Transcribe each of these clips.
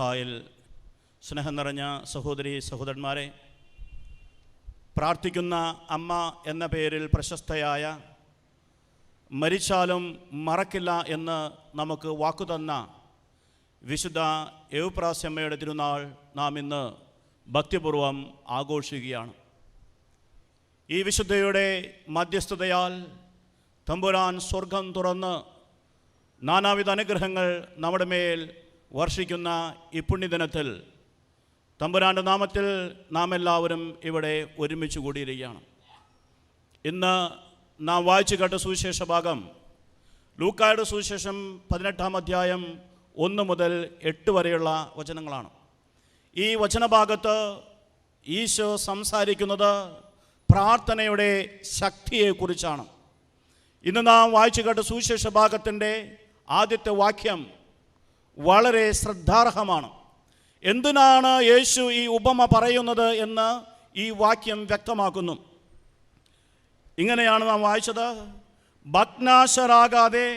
മിശിഹായിൽ സ്നേഹം നിറഞ്ഞ സഹോദരി സഹോദരന്മാരെ പ്രാർത്ഥിക്കുന്ന അമ്മ എന്ന പേരിൽ പ്രശസ്തയായ മരിച്ചാലും മറക്കില്ല എന്ന് നമുക്ക് വാക്കുതന്ന വിശുദ്ധ എവുപ്രാസ്യമ്മയുടെ തിരുനാൾ നാം ഇന്ന് ഭക്തിപൂർവം ആഘോഷിക്കുകയാണ്. ഈ വിശുദ്ധയുടെ മധ്യസ്ഥതയാൽ തമ്പുരാൻ സ്വർഗം തുറന്ന് നാനാവിധ അനുഗ്രഹങ്ങൾ നമ്മുടെ മേൽ വർഷിക്കുന്ന ഈ പുണ്യദിനത്തിൽ തമ്പുരാന്റെ നാമത്തിൽ നാം എല്ലാവരും ഇവിടെ ഒരുമിച്ച് കൂടിയിരിക്കുകയാണ്. ഇന്ന് നാം വായിച്ചു കേട്ട സുവിശേഷ ഭാഗം ലൂക്കായുടെ സുവിശേഷം പതിനെട്ടാം അധ്യായം ഒന്ന് മുതൽ എട്ട് വരെയുള്ള വചനങ്ങളാണ്. ഈ വചനഭാഗത്ത് ഈശോ സംസാരിക്കുന്നത് പ്രാർത്ഥനയുടെ ശക്തിയെക്കുറിച്ചാണ്. ഇന്ന് നാം വായിച്ചു കേട്ട സുവിശേഷ ഭാഗത്തിന്റെ ആദ്യത്തെ വാക്യം വളരെ ശ്രദ്ധാർഹമാണ്. എന്തിനാണ് യേശു ഈ ഉപമ പറയുന്നത് എന്ന് ഈ വാക്യം വ്യക്തമാക്കുന്നു. ഇങ്ങനെയാണ് നാം വായിച്ചത്. ഭഗ്നാശരാകാതെ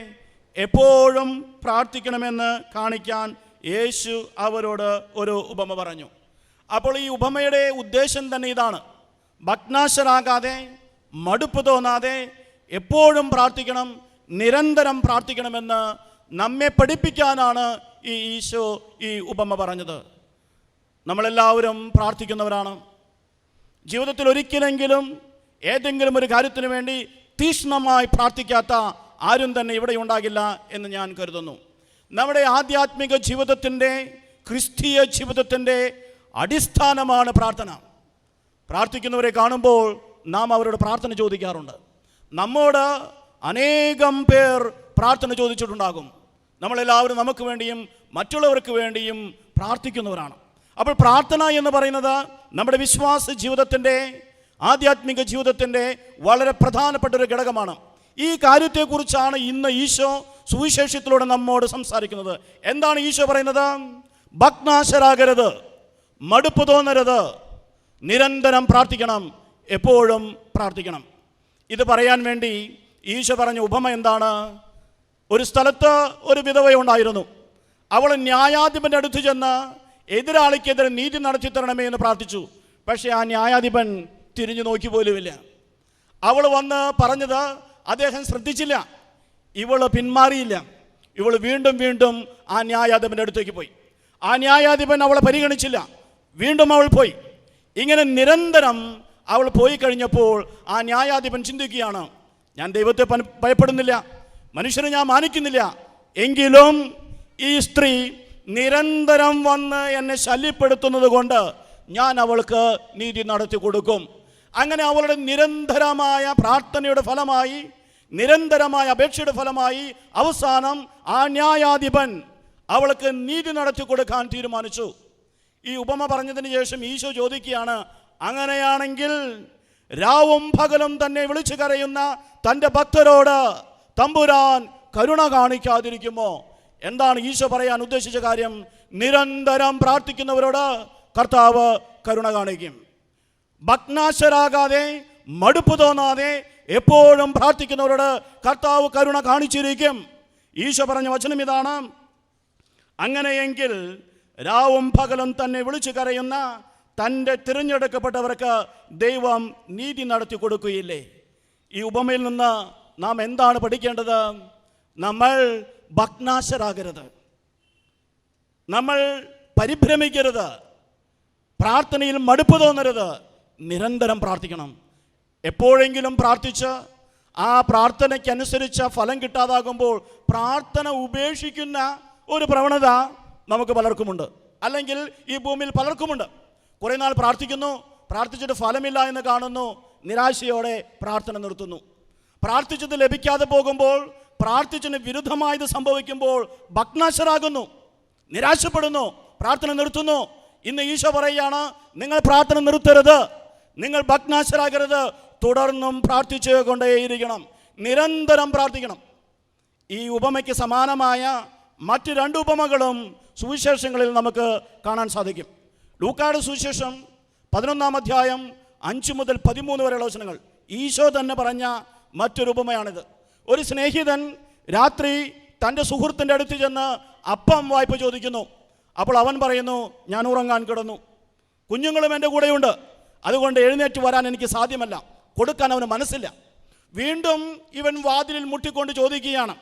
എപ്പോഴും പ്രാർത്ഥിക്കണമെന്ന് കാണിക്കാൻ യേശു അവരോട് ഒരു ഉപമ പറഞ്ഞു. അപ്പോൾ ഈ ഉപമയുടെ ഉദ്ദേശം തന്നെ ഇതാണ്. ഭഗ്നാശരാകാതെ മടുപ്പ് തോന്നാതെ എപ്പോഴും പ്രാർത്ഥിക്കണം നിരന്തരം പ്രാർത്ഥിക്കണമെന്ന് നമ്മെ പഠിപ്പിക്കാനാണ് ഈ ഈശോ ഈ ഉപമ പറഞ്ഞത്. നമ്മളെല്ലാവരും പ്രാർത്ഥിക്കുന്നവരാണ്. ജീവിതത്തിൽ ഒരിക്കലെങ്കിലും ഏതെങ്കിലും ഒരു കാര്യത്തിന് വേണ്ടി തീക്ഷ്ണമായി പ്രാർത്ഥിക്കാത്ത ആരും തന്നെ ഇവിടെ ഉണ്ടാകില്ല എന്ന് ഞാൻ കരുതുന്നു. നമ്മുടെ ആധ്യാത്മിക ജീവിതത്തിന്റെ ക്രിസ്തീയ ജീവിതത്തിന്റെ അടിസ്ഥാനമാണ് പ്രാർത്ഥന. പ്രാർത്ഥിക്കുന്നവരെ കാണുമ്പോൾ നാം അവരോട് പ്രാർത്ഥന ചോദിക്കാറുണ്ട്. നമ്മോട് അനേകം പേർ പ്രാർത്ഥന ചോദിച്ചിട്ടുണ്ടാകും. നമ്മളെല്ലാവരും നമുക്ക് വേണ്ടിയും മറ്റുള്ളവർക്ക് വേണ്ടിയും പ്രാർത്ഥിക്കുന്നവരാണ്. അപ്പോൾ പ്രാർത്ഥന എന്ന് പറയുന്നത് നമ്മുടെ വിശ്വാസ ജീവിതത്തിന്റെ ആധ്യാത്മിക ജീവിതത്തിന്റെ വളരെ പ്രധാനപ്പെട്ട ഒരു ഘടകമാണ്. ഈ കാര്യത്തെക്കുറിച്ചാണ് ഇന്ന് ഈശോ സുവിശേഷത്തിലൂടെ നമ്മോട് സംസാരിക്കുന്നത്. എന്താണ് ഈശോ പറയുന്നത്? ഭഗ്നാശരാകരുത് മടുപ്പ് തോന്നരുത് നിരന്തരം പ്രാർത്ഥിക്കണം എപ്പോഴും പ്രാർത്ഥിക്കണം. ഇത് പറയാൻ വേണ്ടി ഈശോ പറഞ്ഞ ഉപമ എന്താണ്? ഒരു സ്ഥലത്ത് ഒരു വിധവയുണ്ടായിരുന്നു അവൾ ന്യായാധിപന്റെ അടുത്ത് ചെന്ന് എതിരാളിക്കെതിരെ നീതി നടത്തി തരണമേ എന്ന് പ്രാർത്ഥിച്ചു. പക്ഷേ ആ ന്യായാധിപൻ തിരിഞ്ഞു നോക്കി പോലുമില്ല. അവൾ വന്ന് പറഞ്ഞത് അദ്ദേഹം ശ്രദ്ധിച്ചില്ല. ഇവൾ പിന്മാറിയില്ല. ഇവൾ വീണ്ടും വീണ്ടും ആ ന്യായാധിപന്റെ അടുത്തേക്ക് പോയി. ആ ന്യായാധിപൻ അവളെ പരിഗണിച്ചില്ല. വീണ്ടും അവൾ പോയി. ഇങ്ങനെ നിരന്തരം അവൾ പോയി കഴിഞ്ഞപ്പോൾ ആ ന്യായാധിപൻ ചിന്തിക്കുകയാണ് ഞാൻ ദൈവത്തെ ഭയപ്പെടുന്നില്ല. മനുഷ്യനെ ഞാൻ മാനിക്കുന്നില്ല. എങ്കിലും ഈ സ്ത്രീ നിരന്തരം വന്ന് എന്നെ ശല്യപ്പെടുത്തുന്നത് കൊണ്ട് ഞാൻ അവൾക്ക് നീതി നടത്തി കൊടുക്കും. അങ്ങനെ അവളുടെ നിരന്തരമായ പ്രാർത്ഥനയുടെ ഫലമായി നിരന്തരമായ അപേക്ഷയുടെ ഫലമായി അവസാനം ആ ന്യായാധിപൻ അവൾക്ക് നീതി നടത്തി കൊടുക്കാൻ തീരുമാനിച്ചു. ഈ ഉപമ പറഞ്ഞതിന് ശേഷം ഈശോ ചോദിക്കുകയാണ് അങ്ങനെയാണെങ്കിൽ രാവും പകലും തന്നെ വിളിച്ചു കരയുന്ന തന്റെ ഭക്തരോട് തമ്പുരാൻ കരുണ കാണിക്കാതിരിക്കുമോ? എന്താണ് ഈശോ പറയാൻ ഉദ്ദേശിച്ച കാര്യം? നിരന്തരം പ്രാർത്ഥിക്കുന്നവരോട് കർത്താവ് കരുണ കാണിക്കും. ഭഗ്നാശരാകാതെ മടുപ്പ് തോന്നാതെ എപ്പോഴും പ്രാർത്ഥിക്കുന്നവരോട് കർത്താവ് കരുണ കാണിച്ചിരിക്കും. ഈശോ പറഞ്ഞ വചനം ഇതാണ്. അങ്ങനെയെങ്കിൽ രാവും പകലും തന്നെ വിളിച്ചു കരയുന്ന തന്റെ തിരഞ്ഞെടുക്കപ്പെട്ടവർക്ക് ദൈവം നീതി നടത്തി കൊടുക്കുകയില്ലേ ഈ ഉപമയിൽ നിന്ന് നാം എന്താണ് പഠിക്കേണ്ടത്? നമ്മൾ ഭഗ്നാശരാകരുത്. നമ്മൾ പരിഭ്രമിക്കരുത്. പ്രാർത്ഥനയിൽ മടുപ്പ് തോന്നരുത്. നിരന്തരം പ്രാർത്ഥിക്കണം. എപ്പോഴെങ്കിലും പ്രാർത്ഥിച്ച് ആ പ്രാർത്ഥനയ്ക്കനുസരിച്ച ഫലം കിട്ടാതാകുമ്പോൾ പ്രാർത്ഥന ഉപേക്ഷിക്കുന്ന ഒരു പ്രവണത നമുക്ക് പലർക്കുമുണ്ട്. അല്ലെങ്കിൽ ഈ ഭൂമിയിൽ പലർക്കുമുണ്ട്. കുറേ നാൾ പ്രാർത്ഥിക്കുന്നു പ്രാർത്ഥിച്ചിട്ട് ഫലമില്ല എന്ന് കാണുന്നു നിരാശയോടെ പ്രാർത്ഥന നിർത്തുന്നു. പ്രാർത്ഥിച്ചത് ലഭിക്കാതെ പോകുമ്പോൾ പ്രാർത്ഥിച്ചതിന് വിരുദ്ധമായത് സംഭവിക്കുമ്പോൾ ഭഗ്നാശരാകുന്നു നിരാശപ്പെടുന്നു പ്രാർത്ഥന നിർത്തുന്നു. ഇന്ന് ഈശോ പറയുകയാണ് നിങ്ങൾ പ്രാർത്ഥന നിർത്തരുത് നിങ്ങൾ ഭഗ്നാശരാകരുത് തുടർന്നും പ്രാർത്ഥിച്ചു കൊണ്ടേയിരിക്കണം നിരന്തരം പ്രാർത്ഥിക്കണം. ഈ ഉപമയ്ക്ക് സമാനമായ മറ്റ് രണ്ട് ഉപമകളും സുവിശേഷങ്ങളിൽ നമുക്ക് കാണാൻ സാധിക്കും. ലൂക്കാട് സുവിശേഷം പതിനൊന്നാം അധ്യായം അഞ്ച് മുതൽ പതിമൂന്ന് വരെയുള്ള വചനങ്ങൾ. ഈശോ തന്നെ പറഞ്ഞ മറ്റൊരു ഉപമയാണിത്. ഒരു സ്നേഹിതൻ രാത്രി തന്റെ സുഹൃത്തിന്റെ അടുത്ത് ചെന്ന് അപ്പം വായ്പ ചോദിക്കുന്നു. അപ്പോൾ അവൻ പറയുന്നു ഞാൻ ഉറങ്ങാൻ കിടന്നു. കുഞ്ഞുങ്ങളും എന്റെ കൂടെയുണ്ട്. അതുകൊണ്ട് എഴുന്നേറ്റ് വരാൻ എനിക്ക് സാധ്യമല്ല. കൊടുക്കാൻ അവന് മനസ്സില്ല. വീണ്ടും ഇവൻ വാതിലിൽ മുട്ടിക്കൊണ്ട് ചോദിക്കുകയാണ്.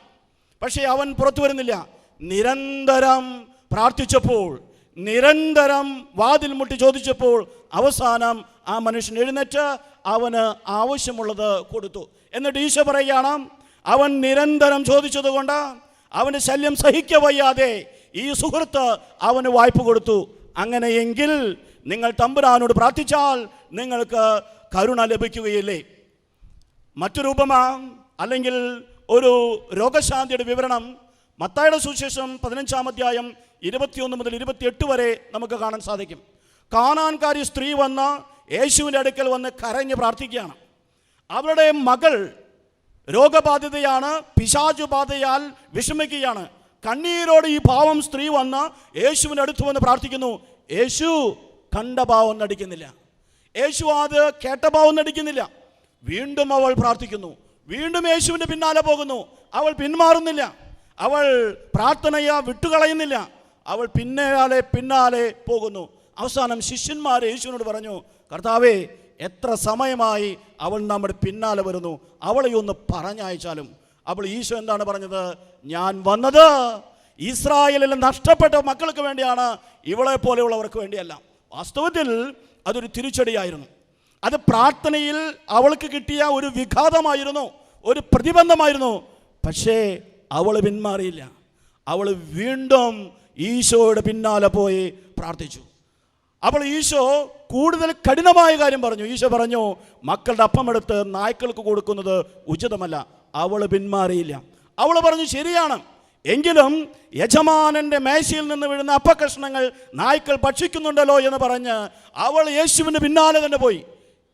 പക്ഷേ അവൻ പുറത്തു വരുന്നില്ല. നിരന്തരം പ്രാർത്ഥിച്ചപ്പോൾ നിരന്തരം വാതിൽ മുട്ടി ചോദിച്ചപ്പോൾ അവസാനം ആ മനുഷ്യൻ എഴുന്നേറ്റ് അവന് ആവശ്യമുള്ളത് കൊടുത്തു. എന്നിട്ട് ഈശോ പറയുകയാണ് അവൻ നിരന്തരം ചോദിച്ചതുകൊണ്ട് അവന്റെ ശല്യം സഹിക്ക വയ്യാതെ ഈ സുഹൃത്ത് അവന് വായ്പ കൊടുത്തു. അങ്ങനെയെങ്കിൽ നിങ്ങൾ തമ്പുരാനോട് പ്രാർത്ഥിച്ചാൽ നിങ്ങൾക്ക് കരുണ ലഭിക്കുകയില്ലേ? മറ്റു രൂപമാ അല്ലെങ്കിൽ ഒരു രോഗശാന്തിയുടെ വിവരണം മത്തായുടെ സുശേഷം പതിനഞ്ചാം അധ്യായം ഇരുപത്തിയൊന്ന് മുതൽ ഇരുപത്തിയെട്ട് വരെ നമുക്ക് കാണാൻ സാധിക്കും. കാണാൻകാരി സ്ത്രീ വന്ന് യേശുവിന്റെ അടുക്കൽ വന്ന് കരഞ്ഞ് പ്രാർത്ഥിക്കുകയാണ്. അവരുടെ മകൾ രോഗബാധിതയാണ് പിശാചുബാധയാൽ വിഷമിക്കുകയാണ്. കണ്ണീരോട് ഈ ഭാവം സ്ത്രീ വന്ന് യേശുവിന്റെ അടുത്ത് വന്ന് പ്രാർത്ഥിക്കുന്നു. യേശു കണ്ട ഭാവം നടിക്കുന്നില്ല. യേശു അത് കേട്ട ഭാവം നടിക്കുന്നില്ല. വീണ്ടും അവൾ പ്രാർത്ഥിക്കുന്നു. വീണ്ടും യേശുവിന്റെ പിന്നാലെ പോകുന്നു. അവൾ പിന്മാറുന്നില്ല. അവൾ പ്രാർത്ഥനയെ വിട്ടുകളയുന്നില്ല. അവൾ പിന്നാലെ പിന്നാലെ പോകുന്നു. അവസാനം ശിഷ്യന്മാർ യേശുവിനോട് പറഞ്ഞു കർത്താവേ എത്ര സമയമായി അവൾ നമ്മുടെ പിന്നാലെ വരുന്നു. അവളെ ഒന്ന് പറഞ്ഞയച്ചാലും. അവൾ ഈശോ എന്താണ് പറഞ്ഞത്? ഞാൻ വന്നത് ഇസ്രായേലിൽ നഷ്ടപ്പെട്ട മക്കൾക്ക് വേണ്ടിയാണ്. ഇവളെ പോലെയുള്ളവർക്ക് വേണ്ടിയല്ല. വാസ്തവത്തിൽ അതൊരു തിരിച്ചടിയായിരുന്നു. അത് പ്രാർത്ഥനയിൽ അവൾക്ക് കിട്ടിയ ഒരു വിഘാതമായിരുന്നു. ഒരു പ്രതിബന്ധമായിരുന്നു. പക്ഷേ അവൾ പിന്മാറിയില്ല. അവൾ വീണ്ടും ഈശോയുടെ പിന്നാലെ പോയി പ്രാർത്ഥിച്ചു. അപ്പോൾ ഈശോ കൂടുതൽ കഠിനമായ കാര്യം പറഞ്ഞു. ഈശോ പറഞ്ഞു മക്കളുടെ അപ്പം അപ്പമെടുത്ത് നായ്ക്കൾക്ക് കൊടുക്കുന്നത് ഉചിതമല്ല. അവൾ പിന്മാറിയില്ല. അവൾ പറഞ്ഞു ശരിയാണ്. എങ്കിലും യജമാനന്റെ മേശയിൽ നിന്ന് വീഴുന്ന അപ്പകഷ്ണങ്ങൾ നായ്ക്കൾ ഭക്ഷിക്കുന്നുണ്ടല്ലോ എന്ന് പറഞ്ഞ് അവൾ യേശുവിന് പിന്നാലെ തന്നെ പോയി.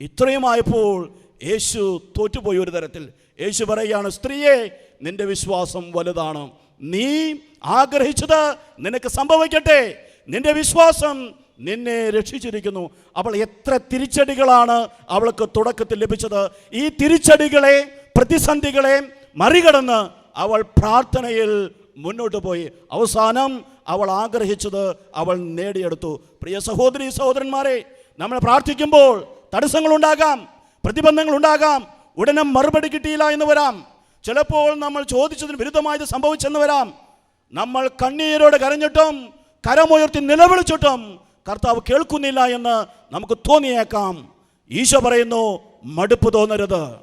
ഇത്രയുമായപ്പോൾ യേശു തോറ്റുപോയി ഒരു തരത്തിൽ. യേശു പറയുകയാണ് സ്ത്രീയെ നിന്റെ വിശ്വാസം വലുതാണ്. നീ ആഗ്രഹിച്ചത് നിനക്ക് സംഭവിക്കട്ടെ. നിന്റെ വിശ്വാസം നിന്നെ രക്ഷിച്ചിരിക്കുന്നു. അവൾ എത്ര തിരിച്ചടികളാണ് അവൾക്ക് തുടക്കത്തിൽ ലഭിച്ചത്. ഈ തിരിച്ചടികളെ പ്രതിസന്ധികളെ മറികടന്ന് അവൾ പ്രാർത്ഥനയിൽ മുന്നോട്ട് പോയി. അവസാനം അവൾ ആഗ്രഹിച്ചത് അവൾ നേടിയെടുത്തു. പ്രിയ സഹോദരി സഹോദരന്മാരെ നമ്മൾ പ്രാർത്ഥിക്കുമ്പോൾ തടസ്സങ്ങളുണ്ടാകാം പ്രതിബന്ധങ്ങളുണ്ടാകാം ഉടനെ മറുപടി കിട്ടിയില്ല എന്ന് വരാം. ചിലപ്പോൾ നമ്മൾ ചോദിച്ചതിന് വിരുദ്ധമായത് സംഭവിച്ചെന്ന് വരാം. നമ്മൾ കണ്ണീരോട് കരഞ്ഞിട്ടും കരമുയർത്തി നിലവിളിച്ചിട്ടും കർത്താവ് കേൾക്കുന്നില്ല എന്ന് നമുക്ക് തോന്നിയേക്കാം. ഈശോ പറയുന്നു മടുപ്പ് തോന്നരുത്.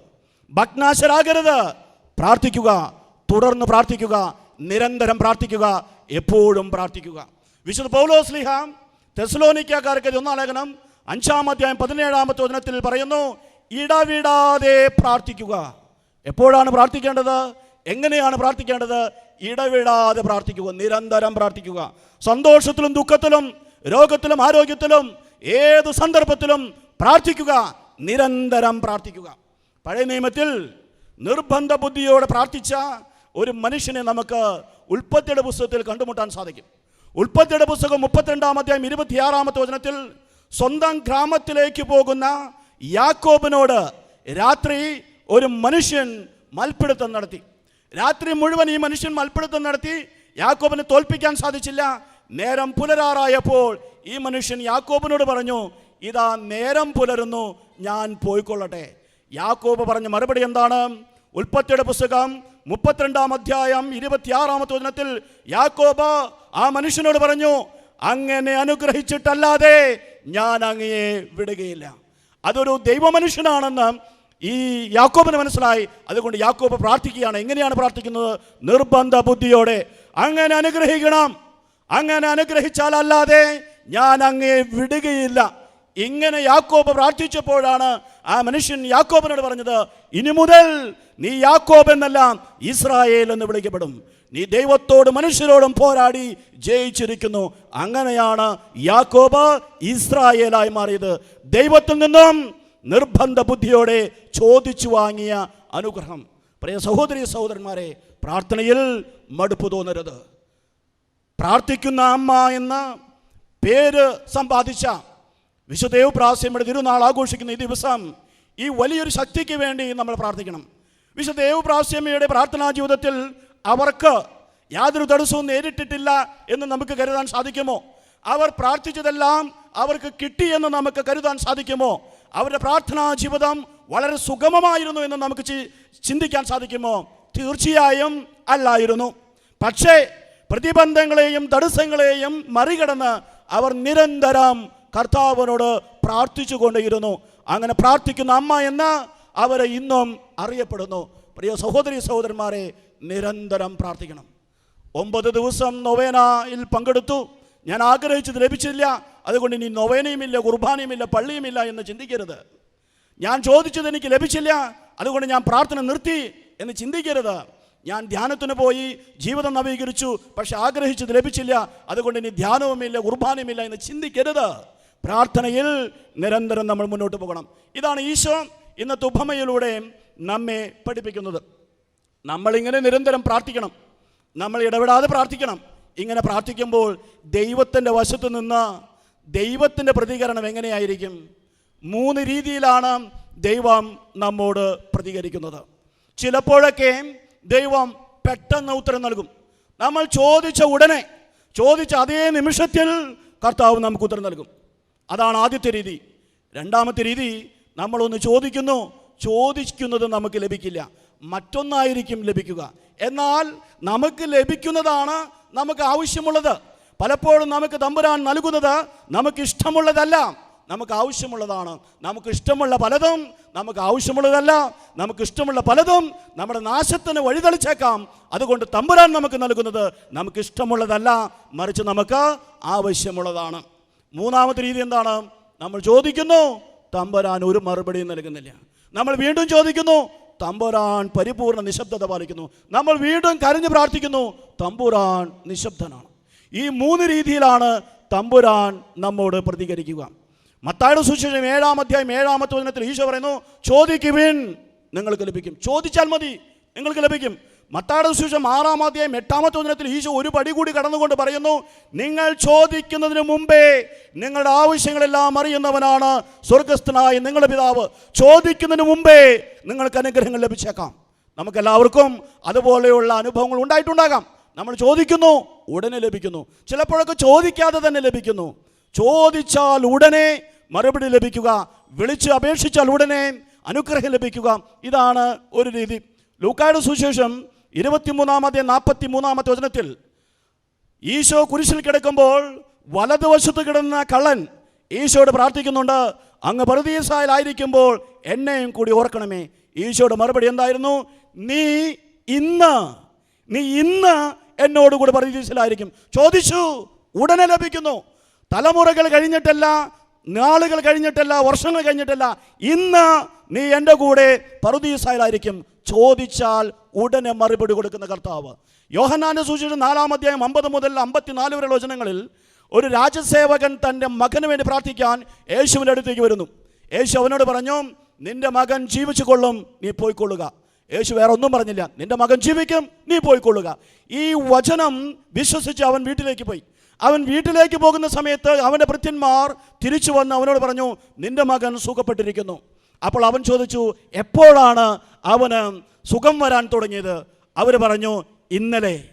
ഭഗ്നാശരാകരുത്. പ്രാർത്ഥിക്കുക. തുടർന്ന് പ്രാർത്ഥിക്കുക. നിരന്തരം പ്രാർത്ഥിക്കുക. എപ്പോഴും പ്രാർത്ഥിക്കുക. വിശുദ്ധ പൗലോസ്ലിഹ തെസ്ലോനിക്കാർക്ക് ഒന്നാം ലേഖനം അഞ്ചാം അധ്യായം പതിനേഴാമത്തെ വചനത്തിൽ പറയുന്നു ഇടവിടാതെ പ്രാർത്ഥിക്കുക. എപ്പോഴാണ് പ്രാർത്ഥിക്കേണ്ടത്? എങ്ങനെയാണ് പ്രാർത്ഥിക്കേണ്ടത്? ഇടവിടാതെ പ്രാർത്ഥിക്കുക. നിരന്തരം പ്രാർത്ഥിക്കുക. സന്തോഷത്തിലും ദുഃഖത്തിലും രോഗത്തിലും ആരോഗ്യത്തിലും ഏത് സന്ദർഭത്തിലും പ്രാർത്ഥിക്കുക നിരന്തരം പ്രാർത്ഥിക്കുക. പഴയ നിയമത്തിൽ നിർബന്ധ ബുദ്ധിയോടെ പ്രാർത്ഥിച്ച ഒരു മനുഷ്യനെ നമുക്ക് ഉൽപ്പത്തിയുടെ പുസ്തകത്തിൽ കണ്ടുമുട്ടാൻ സാധിക്കും. ഉൽപ്പത്തിയുടെ പുസ്തകം മുപ്പത്തിരണ്ടാം അധ്യായം ഇരുപത്തിയാറാമത്തെ വചനത്തിൽ സ്വന്തം ഗ്രാമത്തിലേക്ക് പോകുന്ന യാക്കോബിനോട് രാത്രി ഒരു മനുഷ്യൻ മൽപ്പിടുത്തം നടത്തി. രാത്രി മുഴുവൻ ഈ മനുഷ്യൻ മൽപ്പിടുത്തം നടത്തി യാക്കോബിനെ തോൽപ്പിക്കാൻ സാധിച്ചില്ല. നേരം പുലരാറായപ്പോൾ ഈ മനുഷ്യൻ യാക്കോബിനോട് പറഞ്ഞു ഇതാ നേരം പുലരുന്നു ഞാൻ പോയിക്കൊള്ളട്ടെ. യാക്കോബ് പറഞ്ഞ മറുപടി എന്താണ്? ഉൽപ്പത്തിയുടെ പുസ്തകം മുപ്പത്തിരണ്ടാം അധ്യായം ഇരുപത്തിയാറാമത്തെ വചനത്തിൽ യാക്കോബ് ആ മനുഷ്യനോട് പറഞ്ഞു അങ്ങനെ അനുഗ്രഹിച്ചിട്ടല്ലാതെ ഞാൻ അങ്ങയെ വിടുകയില്ല. അതൊരു ദൈവമനുഷ്യനാണെന്ന് ഈ യാക്കോബിന് മനസ്സിലായി. അതുകൊണ്ട് യാക്കോബ് പ്രാർത്ഥിക്കുകയാണ്. എങ്ങനെയാണ് പ്രാർത്ഥിക്കുന്നത്? നിർബന്ധ ബുദ്ധിയോടെ അങ്ങനെ അനുഗ്രഹിക്കണം അങ്ങനെ അനുഗ്രഹിച്ചാൽ അല്ലാതെ ഞാൻ അങ്ങേ വിടുകയില്ല. ഇങ്ങനെ യാക്കോബ് പ്രാർത്ഥിച്ചപ്പോഴാണ് ആ മനുഷ്യൻ യാക്കോബിനോട് പറഞ്ഞത് ഇനി മുതൽ നീ യാക്കോബ് എന്നെല്ലാം ഇസ്രായേൽ എന്ന് വിളിക്കപ്പെടും. നീ ദൈവത്തോടും മനുഷ്യരോടും പോരാടി ജയിച്ചിരിക്കുന്നു. അങ്ങനെയാണ് യാക്കോബ് ഇസ്രായേലായി മാറിയത്. ദൈവത്തിൽ നിന്നും നിർബന്ധ ബുദ്ധിയോടെ ചോദിച്ചു വാങ്ങിയ അനുഗ്രഹം. പ്രിയ സഹോദരി സഹോദരന്മാരെ പ്രാർത്ഥനയിൽ മടുപ്പ് തോന്നരുത്. പ്രാർത്ഥിക്കുന്ന അമ്മ എന്ന പേര് സമ്പാദിച്ച വിശുദ്ധേവ് പ്രാസ്യമ്മയുടെ തിരുനാൾ ആഘോഷിക്കുന്ന ഈ ദിവസം ഈ വലിയൊരു ശക്തിക്ക് വേണ്ടി നമ്മൾ പ്രാർത്ഥിക്കണം. വിശുദ്ധേവ് പ്രാസ്യമ്മയുടെ പ്രാർത്ഥനാ ജീവിതത്തിൽ അവർക്ക് യാതൊരു തടസ്സവും നേരിട്ടിട്ടില്ല എന്ന് നമുക്ക് കരുതാൻ സാധിക്കുമോ? അവർ പ്രാർത്ഥിച്ചതെല്ലാം അവർക്ക് കിട്ടിയെന്ന് നമുക്ക് കരുതാൻ സാധിക്കുമോ? അവരുടെ പ്രാർത്ഥനാ ജീവിതം വളരെ സുഗമമായിരുന്നു എന്ന് നമുക്ക് ചിന്തിക്കാൻ സാധിക്കുമോ? തീർച്ചയായും അല്ലായിരുന്നു. പക്ഷേ പ്രതിബന്ധങ്ങളെയും തടസ്സങ്ങളെയും മറികടന്ന് അവർ നിരന്തരം കർത്താവിനോട് പ്രാർത്ഥിച്ചു കൊണ്ടേയിരുന്നു അങ്ങനെ പ്രാർത്ഥിക്കുന്ന അമ്മ എന്ന് അവരെ ഇന്നും അറിയപ്പെടുന്നു. പ്രിയ സഹോദരി സഹോദരന്മാരെ നിരന്തരം പ്രാർത്ഥിക്കണം. ഒമ്പത് ദിവസം നൊവേനയിൽ പങ്കെടുത്തു. ഞാൻ ആഗ്രഹിച്ചത് ലഭിച്ചില്ല. അതുകൊണ്ട് ഇനി ഇല്ല, പള്ളിയും ഇല്ല എന്ന് ചിന്തിക്കരുത്. ഞാൻ ചോദിച്ചത് എനിക്ക് ലഭിച്ചില്ല. അതുകൊണ്ട് ഞാൻ പ്രാർത്ഥന നിർത്തി എന്ന് ചിന്തിക്കരുത്. ഞാൻ ധ്യാനത്തിന് പോയി ജീവിതം നവീകരിച്ചു പക്ഷെ ആഗ്രഹിച്ചത് ലഭിച്ചില്ല. അതുകൊണ്ട് ഇനി ധ്യാനവുമില്ല കുർബാനയുമില്ല എന്ന് ചിന്തിക്കരുത്. പ്രാർത്ഥനയിൽ നിരന്തരം നമ്മൾ മുന്നോട്ട് പോകണം. ഇതാണ് ഈശോ ഇന്നത്തെ ഉപമയിലൂടെ നമ്മെ പഠിപ്പിക്കുന്നത്. നമ്മളിങ്ങനെ നിരന്തരം പ്രാർത്ഥിക്കണം. നമ്മൾ ഇടപെടാതെ പ്രാർത്ഥിക്കണം. ഇങ്ങനെ പ്രാർത്ഥിക്കുമ്പോൾ ദൈവത്തിന്റെ വശത്തു നിന്ന് ദൈവത്തിന്റെ പ്രതികരണം എങ്ങനെയായിരിക്കും? മൂന്ന് രീതിയിലാണ് ദൈവം നമ്മോട് പ്രതികരിക്കുന്നത്. ചിലപ്പോഴൊക്കെ ദൈവം പെട്ടെന്ന് ഉത്തരം നൽകും. നമ്മൾ ചോദിച്ച ഉടനെ ചോദിച്ച അതേ നിമിഷത്തിൽ കർത്താവ് നമുക്ക് ഉത്തരം നൽകും. അതാണ് ആദ്യത്തെ രീതി. രണ്ടാമത്തെ രീതി നമ്മളൊന്ന് ചോദിക്കുന്നു ചോദിക്കുന്നത് നമുക്ക് ലഭിക്കില്ല. മറ്റൊന്നായിരിക്കും ലഭിക്കുക. എന്നാൽ നമുക്ക് ലഭിക്കുന്നതാണ് നമുക്ക് ആവശ്യമുള്ളത്. പലപ്പോഴും നമുക്ക് തമ്പുരാൻ നൽകുന്നത് നമുക്ക് ഇഷ്ടമുള്ളതല്ല നമുക്ക് ആവശ്യമുള്ളതാണ്. നമുക്ക് ഇഷ്ടമുള്ള പലതും നമുക്ക് ആവശ്യമുള്ളതല്ല. നമുക്ക് ഇഷ്ടമുള്ള പലതും നമ്മുടെ നാശത്തിന് വഴിതെളിച്ചേക്കാം. അതുകൊണ്ട് തമ്പുരാൻ നമുക്ക് നൽകുന്നത് നമുക്ക് ഇഷ്ടമുള്ളതല്ല. മറിച്ച് നമുക്ക് ആവശ്യമുള്ളതാണ്. മൂന്നാമത്തെ രീതി എന്താണ്? നമ്മൾ ചോദിക്കുന്നു തമ്പുരാൻ ഒരു മറുപടിയും നൽകുന്നില്ല. നമ്മൾ വീണ്ടും ചോദിക്കുന്നു തമ്പുരാൻ പരിപൂർണ നിശബ്ദത പാലിക്കുന്നു. നമ്മൾ വീണ്ടും കരഞ്ഞു പ്രാർത്ഥിക്കുന്നു തമ്പുരാൻ നിശബ്ദനാണ്. ഈ മൂന്ന് രീതിയിലാണ് തമ്പുരാൻ നമ്മോട് പ്രതികരിക്കുക. മത്തായുടെ സുശേഷം ഏഴാം അധ്യായം ഏഴാമത്തെ വചനത്തിൽ ഈശോ പറയുന്നു ചോദിക്കുവിൻ നിങ്ങൾക്ക് ലഭിക്കും. ചോദിച്ചാൽ മതി നിങ്ങൾക്ക് ലഭിക്കും. മത്തായുടെ സുശേഷം ആറാം അധ്യായം എട്ടാമത്തെ വചനത്തിൽ ഈശോ ഒരു പടി കൂടി കടന്നുകൊണ്ട് പറയുന്നു നിങ്ങൾ ചോദിക്കുന്നതിന് മുമ്പേ നിങ്ങളുടെ ആവശ്യങ്ങളെല്ലാം അറിയുന്നവനാണ് സ്വർഗസ്ഥനായ നിങ്ങളുടെ പിതാവ്. ചോദിക്കുന്നതിന് മുമ്പേ നിങ്ങൾക്ക് അനുഗ്രഹങ്ങൾ ലഭിച്ചേക്കാം. നമുക്കെല്ലാവർക്കും അതുപോലെയുള്ള അനുഭവങ്ങൾ ഉണ്ടായിട്ടുണ്ടാകാം. നമ്മൾ ചോദിക്കുന്നു ഉടനെ ലഭിക്കുന്നു. ചിലപ്പോഴൊക്കെ ചോദിക്കാതെ തന്നെ ലഭിക്കുന്നു. ചോദിച്ചാൽ ഉടനെ മറുപടി ലഭിക്കുക വിളിച്ച് അപേക്ഷിച്ചാൽ ഉടനെ അനുഗ്രഹം ലഭിക്കുക. ഇതാണ് ഒരു രീതി. ലൂക്കായുടെ സുശേഷം ഇരുപത്തിമൂന്നാമത്തെ നാൽപ്പത്തി മൂന്നാമത്തെ വചനത്തിൽ ഈശോ കുരിശിൽ കിടക്കുമ്പോൾ വലതുവശത്ത് കിടന്ന കള്ളൻ ഈശോയോട് പ്രാർത്ഥിക്കുന്നുണ്ട്. അങ്ങ് പറുദീസായാലായിരിക്കുമ്പോൾ എന്നെയും കൂടി ഓർക്കണമേ. ഈശോയുടെ മറുപടി എന്തായിരുന്നു? നീ ഇന്ന് നീ ഇന്ന് എന്നോടുകൂടി പ്രതിസിലായിരിക്കും ചോദിച്ചു ഉടനെ ലഭിക്കുന്നു. തലമുറകൾ കഴിഞ്ഞിട്ടല്ല നാളുകൾ കഴിഞ്ഞിട്ടല്ല വർഷങ്ങൾ കഴിഞ്ഞിട്ടല്ല ഇന്ന് നീ എന്റെ കൂടെ പറുദീസായാലായിരിക്കും. ചോദിച്ചാൽ ഉടനെ മറുപടി കൊടുക്കുന്ന കർത്താവ്. യോഹന്നാന്റെ സൂചിച്ച നാലാം അധ്യായം അമ്പത് മുതൽ അമ്പത്തിനാല് വരെ വചനങ്ങളിൽ ഒരു രാജസേവകൻ തന്റെ മകന് വേണ്ടി പ്രാർത്ഥിക്കാൻ യേശുവിന്റെ അടുത്തേക്ക് വരുന്നു. യേശു അവനോട് പറഞ്ഞു നിന്റെ മകൻ ജീവിച്ചു കൊള്ളും നീ പോയിക്കൊള്ളുക. യേശു വേറെ ഒന്നും പറഞ്ഞില്ല. നിന്റെ മകൻ ജീവിക്കും നീ പോയിക്കൊള്ളുക. ഈ വചനം വിശ്വസിച്ച് അവൻ വീട്ടിലേക്ക് പോയി. അവൻ വീട്ടിലേക്ക് പോകുന്ന സമയത്ത് അവന്റെ ഭൃത്യന്മാർ തിരിച്ചു വന്ന് അവനോട് പറഞ്ഞു നിന്റെ മകൻ സുഖപ്പെട്ടിരിക്കുന്നു. അപ്പോൾ അവൻ ചോദിച്ചു എപ്പോഴാണ് അവന് സുഖം വരാൻ തുടങ്ങിയത്? അവർ പറഞ്ഞു ഇന്നലെ.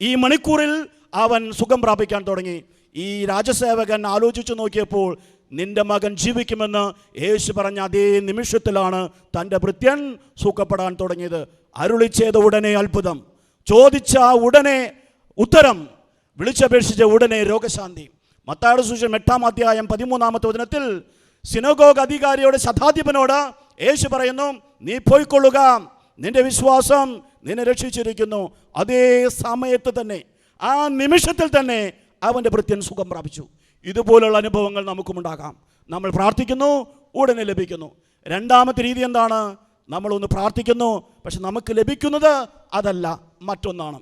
ഈ മണിക്കൂറിൽ അവൻ സുഖം പ്രാപിക്കാൻ തുടങ്ങി. ഈ രാജസേവകൻ ആലോചിച്ചു നോക്കിയപ്പോൾ നിന്റെ മകൻ ജീവിക്കുമെന്ന് യേശു പറഞ്ഞ അതേ നിമിഷത്തിലാണ് തന്റെ ഭൃത്യൻ സുഖപ്പെടാൻ തുടങ്ങിയത്. അരുളി ഉടനെ അത്ഭുതം. ചോദിച്ച ഉടനെ ഉത്തരം വിളിച്ചപേക്ഷിച്ച ഉടനെ രോഗശാന്തി. മത്തായുടെ സൂചന എട്ടാം അധ്യായം പതിമൂന്നാമത്തെ വചനത്തിൽ സിനഗോഗ് അധികാരിയോട് ശതാധിപനോട് യേശു പറയുന്നു നീ പോയിക്കൊള്ളുക. നിന്റെ വിശ്വാസം നിന്നെ രക്ഷിച്ചിരിക്കുന്നു. അതേ സമയത്ത് തന്നെ ആ നിമിഷത്തിൽ തന്നെ അവന്റെ പ്രത്യൻ സുഖം പ്രാപിച്ചു. ഇതുപോലുള്ള അനുഭവങ്ങൾ നമുക്കുമുണ്ടാകാം. നമ്മൾ പ്രാർത്ഥിക്കുന്നു ഉടനെ ലഭിക്കുന്നു. രണ്ടാമത്തെ രീതി എന്താണ്? നമ്മളൊന്ന് പ്രാർത്ഥിക്കുന്നു. പക്ഷെ നമുക്ക് ലഭിക്കുന്നത് അതല്ല മറ്റൊന്നാണ്.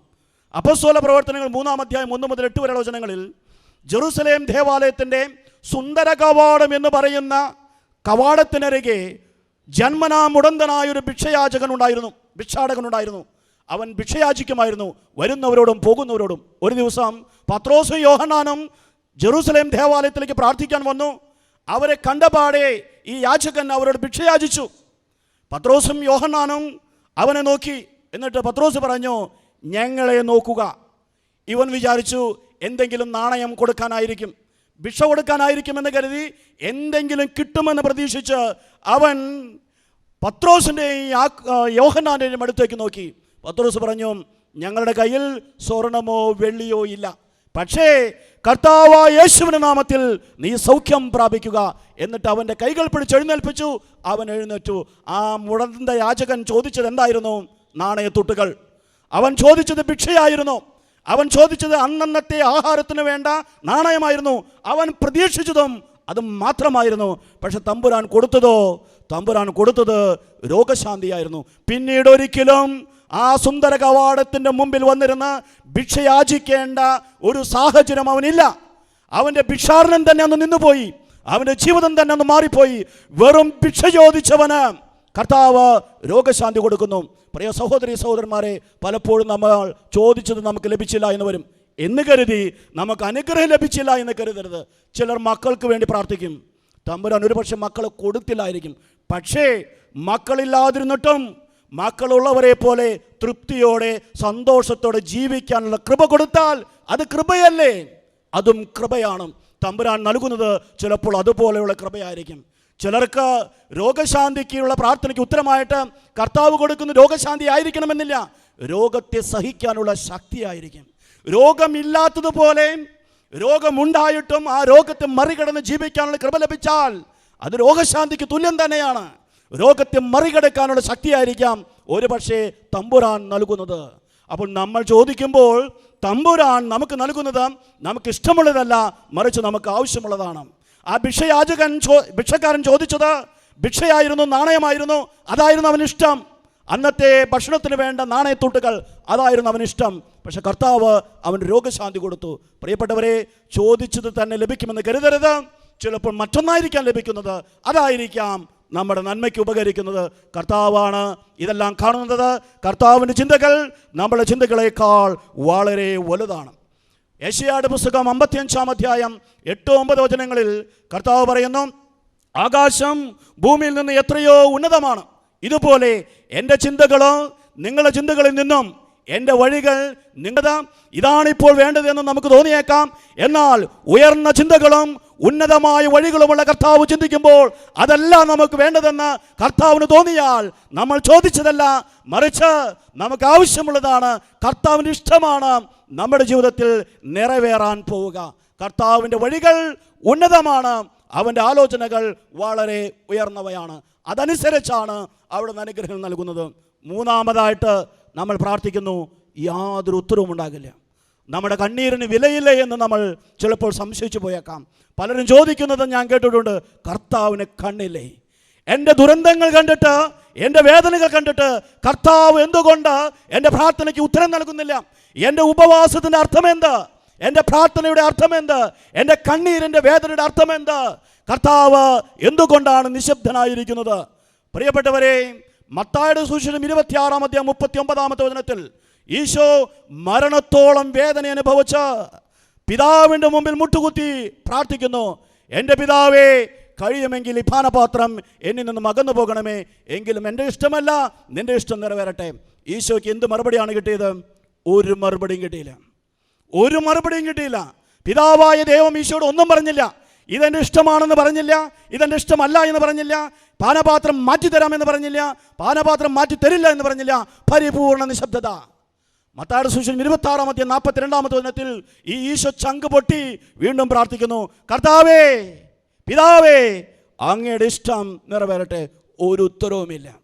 അപസ്വല പ്രവർത്തനങ്ങൾ മൂന്നാം അധ്യായം ഒന്ന് മുതൽ എട്ട് വരെ വചനങ്ങളിൽ ജെറുസലേം ദേവാലയത്തിന്റെ സുന്ദര കവാടം എന്ന് പറയുന്ന കവാടത്തിനരികെ ജന്മനാ മുടന്തനായൊരു ഭിക്ഷയാചകൻ ഉണ്ടായിരുന്നു ഭിക്ഷാടകൻ ഉണ്ടായിരുന്നു. അവൻ ഭിക്ഷയാചിക്കുമായിരുന്നു വരുന്നവരോടും പോകുന്നവരോടും. ഒരു ദിവസം പത്രോസും യോഹനാനും ജെറൂസലേം ദേവാലയത്തിലേക്ക് പ്രാർത്ഥിക്കാൻ വന്നു. അവരെ കണ്ടപാടെ ഈ യാചകൻ അവരോട് ഭിക്ഷയാചിച്ചു. പത്രോസും യോഹനാനും അവനെ നോക്കി. എന്നിട്ട് പത്രോസ് പറഞ്ഞു ഞങ്ങളെ നോക്കുക. ഇവൻ വിചാരിച്ചു എന്തെങ്കിലും നാണയം കൊടുക്കാനായിരിക്കും ഭിക്ഷ കൊടുക്കാനായിരിക്കുമെന്ന് കരുതി എന്തെങ്കിലും കിട്ടുമെന്ന് പ്രതീക്ഷിച്ച് അവൻ പത്രോസിന്റെയും യോഹനാന്റെയും അടുത്തേക്ക് നോക്കി. പത്രോസ് പറഞ്ഞു ഞങ്ങളുടെ കയ്യിൽ സ്വർണമോ വെള്ളിയോ ഇല്ല. പക്ഷേ കർത്താവ് യേശുവിന്റെ നാമത്തിൽ നീ സൗഖ്യം പ്രാപിക്കുക. എന്നിട്ട് അവന്റെ കൈകൾ പിടിച്ച് എഴുന്നേൽപ്പിച്ചു. അവൻ എഴുന്നേറ്റു. ആ മുടന്ത യാചകൻ ചോദിച്ചത് എന്തായിരുന്നു നാണയത്തുട്ടുകൾ. അവൻ ചോദിച്ചത് ഭിക്ഷയായിരുന്നു. അവൻ ചോദിച്ചത് അന്നന്നത്തെ ആഹാരത്തിന് വേണ്ട നാണയമായിരുന്നു. അവൻ പ്രതീക്ഷിച്ചതും അത് മാത്രമായിരുന്നു. പക്ഷെ തമ്പുരാൻ കൊടുത്തതോ? തമ്പുരാൻ കൊടുത്തത് രോഗശാന്തിയായിരുന്നു. പിന്നീട് ഒരിക്കലും ആ സുന്ദര കവാടത്തിന്റെ മുമ്പിൽ വന്നിരുന്ന ഭിക്ഷയാചിക്കേണ്ട ഒരു സാഹചര്യം അവനില്ല. അവന്റെ ഭിക്ഷാടനം തന്നെ അന്ന് നിന്നുപോയി. അവന്റെ ജീവിതം തന്നെ അന്ന് മാറിപ്പോയി. വെറും ഭിക്ഷ ചോദിച്ചവന് കർത്താവ് രോഗശാന്തി കൊടുക്കുന്നു. പ്രിയ സഹോദരി സഹോദരന്മാരെ പലപ്പോഴും നമ്മൾ ചോദിച്ചത് നമുക്ക് ലഭിച്ചില്ല എന്ന് വരും. എന്ന് കരുതി നമുക്ക് അനുഗ്രഹം ലഭിച്ചില്ല എന്ന് കരുതരുത്. ചിലർ മക്കൾക്ക് വേണ്ടി പ്രാർത്ഥിക്കും. തമ്പുരാൻ ഒരുപക്ഷെ മക്കളെ കൊടുത്തില്ലായിരിക്കും. പക്ഷേ മക്കളില്ലാതിരുന്നിട്ടും മക്കളുള്ളവരെ പോലെ തൃപ്തിയോടെ സന്തോഷത്തോടെ ജീവിക്കാനുള്ള കൃപ കൊടുത്താൽ അത് കൃപയല്ലേ? അതും കൃപയാണ്. തമ്പുരാൻ നൽകുന്നത് ചിലപ്പോൾ അതുപോലെയുള്ള കൃപയായിരിക്കും. ചിലർക്ക് രോഗശാന്തിക്കുള്ള പ്രാർത്ഥനയ്ക്ക് ഉത്തരമായിട്ട് കർത്താവ് കൊടുക്കുന്ന രോഗശാന്തി ആയിരിക്കണമെന്നില്ല. രോഗത്തെ സഹിക്കാനുള്ള ശക്തിയായിരിക്കും. രോഗമില്ലാത്തതുപോലെ രോഗമുണ്ടായിട്ടും ആ രോഗത്തെ മറികടന്ന് ജീവിക്കാനുള്ള കൃപ ലഭിച്ചാൽ അത് രോഗശാന്തിക്ക് തുല്യം തന്നെയാണ്. രോഗത്തെ മറികടക്കാനുള്ള ശക്തിയായിരിക്കാം ഒരു പക്ഷേ തമ്പുരാൻ നൽകുന്നത്. അപ്പോൾ നമ്മൾ ചോദിക്കുമ്പോൾ തമ്പുരാൻ നമുക്ക് നൽകുന്നത് നമുക്ക് ഇഷ്ടമുള്ളതല്ല മറിച്ച് നമുക്ക് ആവശ്യമുള്ളതാണ്. ആ ഭിക്ഷയാചകൻ ചോ ഭിക്ഷക്കാരൻ ചോദിച്ചത് ഭിക്ഷയായിരുന്നു നാണയമായിരുന്നു അതായിരുന്നു അവനിഷ്ടം. അന്നത്തെ ഭക്ഷണത്തിന് വേണ്ട നാണയത്തൂട്ടുകൾ അതായിരുന്നു അവനിഷ്ടം. പക്ഷെ കർത്താവ് അവന് രോഗശാന്തി കൊടുത്തു. പ്രിയപ്പെട്ടവരെ ചോദിച്ചത് തന്നെ ലഭിക്കുമെന്ന് കരുതരുത്. ചിലപ്പോൾ മറ്റൊന്നായിരിക്കാം ലഭിക്കുന്നത്. അതായിരിക്കാം നമ്മുടെ നന്മയ്ക്ക് ഉപകരിക്കുന്നത്. കർത്താവാണ് ഇതെല്ലാം കാണുന്നത്. കർത്താവിന്റെ ചിന്തകൾ നമ്മുടെ ചിന്തകളേക്കാൾ വളരെ വലുതാണ്. ഏഷ്യാട് പുസ്തകം അമ്പത്തിയഞ്ചാം അധ്യായം എട്ട് ഒമ്പത് വചനങ്ങളിൽ കർത്താവ് പറയുന്നു ആകാശം ഭൂമിയിൽ നിന്ന് എത്രയോ ഉന്നതമാണ്. ഇതുപോലെ എന്റെ ചിന്തകളോ നിങ്ങളുടെ ചിന്തകളിൽ നിന്നും എന്റെ വഴികൾ നിങ്ങളുടെ ഇതാണിപ്പോൾ വേണ്ടതെന്ന് നമുക്ക് തോന്നിയേക്കാം. എന്നാൽ ഉയർന്ന ചിന്തകളും ഉന്നതമായ വഴികളുമുള്ള കർത്താവ് ചിന്തിക്കുമ്പോൾ അതല്ല നമുക്ക് വേണ്ടതെന്ന് കർത്താവിന് തോന്നിയാൽ നമ്മൾ ചോദിച്ചതല്ല മറിച്ച് നമുക്ക് ആവശ്യമുള്ളതാണ് കർത്താവിന് ഇഷ്ടമാണ് നമ്മുടെ ജീവിതത്തിൽ നിറവേറാൻ പോവുക. കർത്താവിന്റെ വഴികൾ ഉന്നതമാണ്. അവന്റെ ആലോചനകൾ വളരെ ഉയർന്നവയാണ്. അതനുസരിച്ചാണ് അവിടുന്ന് അനുഗ്രഹം നൽകുന്നത്. മൂന്നാമതായിട്ട് നമ്മൾ പ്രാർത്ഥിക്കുന്നു യാതൊരു ഉത്തരവും ഉണ്ടാകില്ല. നമ്മുടെ കണ്ണീരിന് വിലയില്ല എന്ന് നമ്മൾ ചിലപ്പോൾ സംശയിച്ചു പോയേക്കാം. പലരും ചോദിക്കുന്നത് ഞാൻ കേട്ടിട്ടുണ്ട് കർത്താവിന് കണ്ണില്ലേ? എന്റെ ദുരന്തങ്ങൾ കണ്ടിട്ട് എന്റെ വേദനകൾ കണ്ടിട്ട് കർത്താവ് എന്തുകൊണ്ട് എന്റെ പ്രാർത്ഥനയ്ക്ക് ഉത്തരം നൽകുന്നില്ല? എന്റെ ഉപവാസത്തിന്റെ അർത്ഥം എന്ത് എന്റെ പ്രാർത്ഥനയുടെ അർത്ഥം എന്ത് എന്റെ കണ്ണീരിന്റെ വേദനയുടെ അർത്ഥം എന്ത് കർത്താവ് എന്തുകൊണ്ടാണ് നിശബ്ദനായിരിക്കുന്നത്? പ്രിയപ്പെട്ടവരെ മത്തായുടെ സൂചനം ഇരുപത്തിയാറാം അധ്യായം മുപ്പത്തി ഒമ്പതാമത്തെ വചനത്തിൽ ഈശോ മരണത്തോളം വേദന അനുഭവിച്ച പിതാവിന്റെ മുമ്പിൽ മുട്ടുകുത്തി പ്രാർത്ഥിക്കുന്നു. എന്റെ പിതാവേ കഴിയുമെങ്കിൽ ഈ പാനപാത്രം എന്നിൽ നിന്നും അകന്നു പോകണമേ. എങ്കിലും എന്റെ ഇഷ്ടമല്ല നിന്റെ ഇഷ്ടം നിറവേറട്ടെ. ഈശോയ്ക്ക് എന്ത് മറുപടിയാണ് കിട്ടിയത്? ഒരു മറുപടിയും കിട്ടിയില്ല. ഒരു മറുപടിയും കിട്ടിയില്ല. പിതാവായ ദൈവം ഈശോയോട് ഒന്നും പറഞ്ഞില്ല. ഇതെന്റെ ഇഷ്ടമാണെന്ന് പറഞ്ഞില്ല. ഇതെന്റെ ഇഷ്ടമല്ല എന്ന് പറഞ്ഞില്ല. പാനപാത്രം മാറ്റിത്തരാമെന്ന് പറഞ്ഞില്ല. പാനപാത്രം മാറ്റി തരില്ല എന്ന് പറഞ്ഞില്ല. പരിപൂർണ നിശബ്ദത. മത്താട് സൂക്ഷൻ ഇരുപത്തി ആറാമത്തെ നാൽപ്പത്തി രണ്ടാമത്തെ വചനത്തിൽ ഈ ഈശോ ചങ്ക് പൊട്ടി വീണ്ടും പ്രാർത്ഥിക്കുന്നു. കർത്താവേ പിതാവേ അങ്ങയുടെ ഇഷ്ടം നിറവേറട്ടെ. ഒരു ഉത്തരവുമില്ല.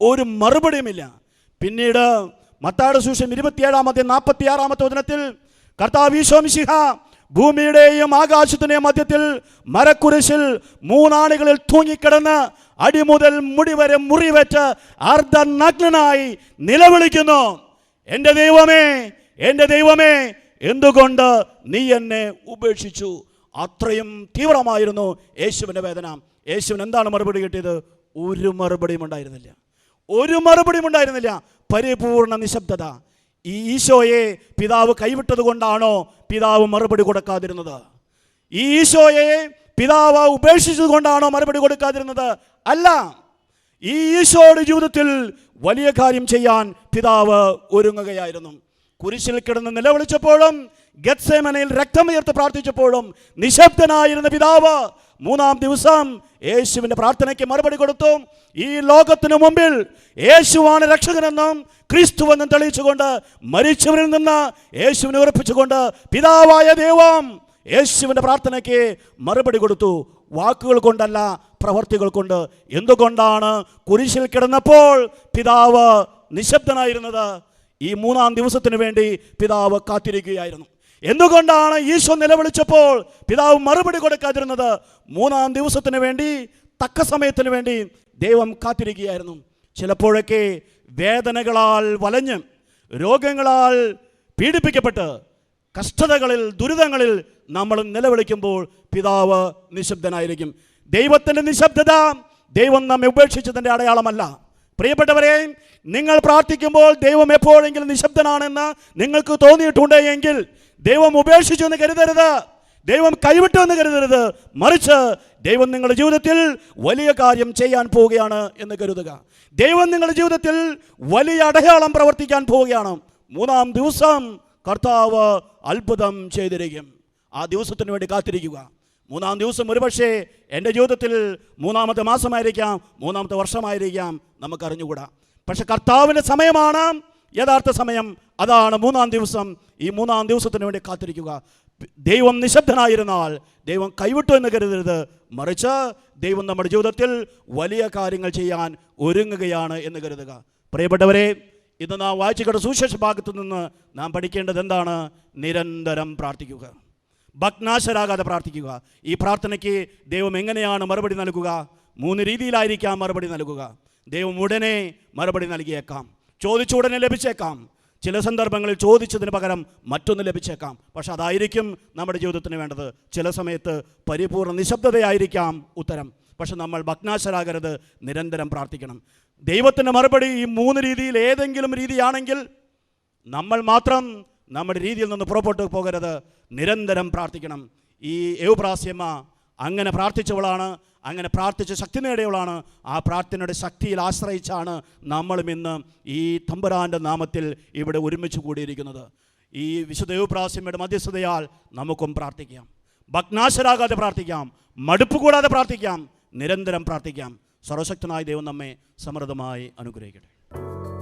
ഒരു മറുപടിയുമില്ല. പിന്നീട് മത്താട് സൂക്ഷം ഇരുപത്തിയേഴാമത്തെ നാൽപ്പത്തി ആറാമത്തെ വചനത്തിൽ കർത്താവ് ഭൂമിയുടെയും ആകാശത്തിന്റെയും മധ്യത്തിൽ മരക്കുരിശിൽ മൂന്നാണികളിൽ തൂങ്ങിക്കിടന്ന് അടിമുതൽ മുടിവരെ മുറിവെച്ച് അർദ്ധനഗ്നനായി നിലവിളിക്കുന്നു. എന്റെ ദൈവമേ എന്റെ ദൈവമേ എന്തുകൊണ്ട് നീ എന്നെ ഉപേക്ഷിച്ചു? അത്രയും തീവ്രമായിരുന്നു യേശുവിന്റെ വേദന. യേശുവിന് എന്താണ് മറുപടി കിട്ടിയത്? ഒരു മറുപടിയും ഉണ്ടായിരുന്നില്ല. ഒരു മറുപടിയും ഉണ്ടായിരുന്നില്ല. പരിപൂർണ നിശബ്ദത. ഈ ഈശോയെ പിതാവ് കൈവിട്ടത് കൊണ്ടാണോ പിതാവ് മറുപടി കൊടുക്കാതിരുന്നത്? ഈ ഈശോയെ പിതാവ് ഉപേക്ഷിച്ചത് കൊണ്ടാണോ മറുപടി കൊടുക്കാതിരുന്നത്? അല്ല. ഈ ഈശോയുടെ ജീവിതത്തിൽ വലിയ കാര്യം ചെയ്യാൻ പിതാവ് ഒരുങ്ങുകയായിരുന്നു. കുരിശിൽ കിടന്ന് നിലവിളിച്ചപ്പോഴും ഗത്സേമനയിൽ രക്തമുയർത്ത് പ്രാർത്ഥിച്ചപ്പോഴും നിശബ്ദനായിരുന്ന പിതാവ് മൂന്നാം ദിവസം യേശുവിന്റെ പ്രാർത്ഥനയ്ക്ക് മറുപടി കൊടുത്തു. ഈ ലോകത്തിനു മുമ്പിൽ യേശുവാണ് രക്ഷകനെന്നും ക്രിസ്തുവെന്നും തെളിയിച്ചുകൊണ്ട് മരിച്ചവരിൽ നിന്ന് യേശുവിനെ ഉറപ്പിച്ചുകൊണ്ട് പിതാവായ ദൈവം യേശുവിന്റെ പ്രാർത്ഥനയ്ക്ക് മറുപടി കൊടുത്തു. വാക്കുകൾ കൊണ്ടല്ല പ്രവർത്തികൾ കൊണ്ട്. എന്തുകൊണ്ടാണ് കുരിശിൽ കിടന്നപ്പോൾ പിതാവ് നിശബ്ദനായിരുന്നത്? ഈ മൂന്നാം ദിവസത്തിന് വേണ്ടി പിതാവ് കാത്തിരിക്കുകയായിരുന്നു. എന്തുകൊണ്ടാണ് ഈശോ നിലവിളിച്ചപ്പോൾ പിതാവ് മറുപടി കൊടുക്കാതിരുന്നത്? മൂന്നാം ദിവസത്തിന് വേണ്ടി തക്ക സമയത്തിന് വേണ്ടി ദൈവം കാത്തിരിക്കുകയായിരുന്നു. ചിലപ്പോഴൊക്കെ വേദനകളാൽ വലഞ്ഞ് രോഗങ്ങളാൽ പീഡിപ്പിക്കപ്പെട്ട് കഷ്ടതകളിൽ ദുരിതങ്ങളിൽ നമ്മൾ നിലവിളിക്കുമ്പോൾ പിതാവ് നിശബ്ദനായിരിക്കും. ദൈവത്തിന്റെ നിശബ്ദത ദൈവം നമ്മെ ഉപേക്ഷിച്ചതിന്റെ അടയാളമല്ല. പ്രിയപ്പെട്ടവരെ നിങ്ങൾ പ്രാർത്ഥിക്കുമ്പോൾ ദൈവം എപ്പോഴെങ്കിലും നിശബ്ദനാണെന്ന് നിങ്ങൾക്ക് തോന്നിയിട്ടുണ്ട് എങ്കിൽ ദൈവം ഉപേക്ഷിച്ചു എന്ന് കരുതരുത്. ദൈവം കൈവിട്ടു എന്ന് കരുതരുത്. മറിച്ച് ദൈവം നിങ്ങളുടെ ജീവിതത്തിൽ വലിയ കാര്യം ചെയ്യാൻ പോവുകയാണ് എന്ന് കരുതുക. ദൈവം നിങ്ങളുടെ ജീവിതത്തിൽ വലിയ അടയാളം പ്രവർത്തിക്കാൻ പോവുകയാണ്. മൂന്നാം ദിവസം കർത്താവ് അത്ഭുതം ചെയ്തിരിക്കും. ആ ദിവസത്തിന് വേണ്ടി കാത്തിരിക്കുക. മൂന്നാം ദിവസം ഒരുപക്ഷേ എന്റെ ജീവിതത്തിൽ മൂന്നാമത്തെ മാസമായിരിക്കാം മൂന്നാമത്തെ വർഷമായിരിക്കാം നമുക്കറിഞ്ഞുകൂടാ. പക്ഷെ കർത്താവിന്റെ സമയമാണ് യഥാർത്ഥ സമയം. അതാണ് മൂന്നാം ദിവസം. ഈ മൂന്നാം ദിവസത്തിന് വേണ്ടി കാത്തിരിക്കുക. ദൈവം നിശബ്ദനായിരുന്നാൽ ദൈവം കൈവിട്ടു എന്ന് കരുതരുത്. മറിച്ച് ദൈവം നമ്മുടെ ജീവിതത്തിൽ വലിയ കാര്യങ്ങൾ ചെയ്യാൻ ഒരുങ്ങുകയാണ് എന്ന് കരുതുക. പ്രിയപ്പെട്ടവരെ ഇന്ന് നാം വായിച്ചുകട സുവിശേഷ ഭാഗത്തു നിന്ന് നാം പഠിക്കേണ്ടത് എന്താണ്? നിരന്തരം പ്രാർത്ഥിക്കുക. ഭഗ്നാശരാകാതെ പ്രാർത്ഥിക്കുക. ഈ പ്രാർത്ഥനയ്ക്ക് ദൈവം എങ്ങനെയാണ് മറുപടി നൽകുക? മൂന്ന് രീതിയിലായിരിക്കാം മറുപടി നൽകുക. ദൈവം ഉടനെ മറുപടി നൽകിയേക്കാം. ചോദിച്ച ഉടനെ ലഭിച്ചേക്കാം. ചില സന്ദർഭങ്ങളിൽ ചോദിച്ചതിന് പകരം മറ്റൊന്ന് ലഭിച്ചേക്കാം. പക്ഷെ അതായിരിക്കും നമ്മുടെ ജീവിതത്തിന് വേണ്ടത്. ചില സമയത്ത് പരിപൂർണ നിശബ്ദതയായിരിക്കാം ഉത്തരം. പക്ഷെ നമ്മൾ ഭഗ്നാശരാകരുത് നിരന്തരം പ്രാർത്ഥിക്കണം. ദൈവത്തിന്റെ മറുപടി ഈ മൂന്ന് രീതിയിൽ ഏതെങ്കിലും രീതിയാണെങ്കിൽ നമ്മൾ മാത്രം നമ്മുടെ രീതിയിൽ നിന്ന് പുറപ്പെട്ടു പോകരുത്. നിരന്തരം പ്രാർത്ഥിക്കണം. ഈ യൗപ്രാസ്യമ്മ അങ്ങനെ പ്രാർത്ഥിച്ചവളാണ് അങ്ങനെ പ്രാർത്ഥിച്ച് ശക്തി നേടിയവളാണ്. ആ പ്രാർത്ഥനയുടെ ശക്തിയിൽ ആശ്രയിച്ചാണ് നമ്മളും ഇന്ന് ഈ തമ്പുരാന്റെ നാമത്തിൽ ഇവിടെ ഒരുമിച്ച് കൂടിയിരിക്കുന്നത്. ഈ വിശുദ്ധയുപ്രാസ്യമ്മയുടെ മധ്യസ്ഥതയാൽ നമുക്കും പ്രാർത്ഥിക്കാം. ഭഗ്നാശരാകാതെ പ്രാർത്ഥിക്കാം. മടുപ്പ് കൂടാതെ പ്രാർത്ഥിക്കാം. നിരന്തരം പ്രാർത്ഥിക്കാം. സർവശക്തനായ ദൈവം നമ്മെ സമൃദ്ധമായി അനുഗ്രഹിക്കട്ടെ.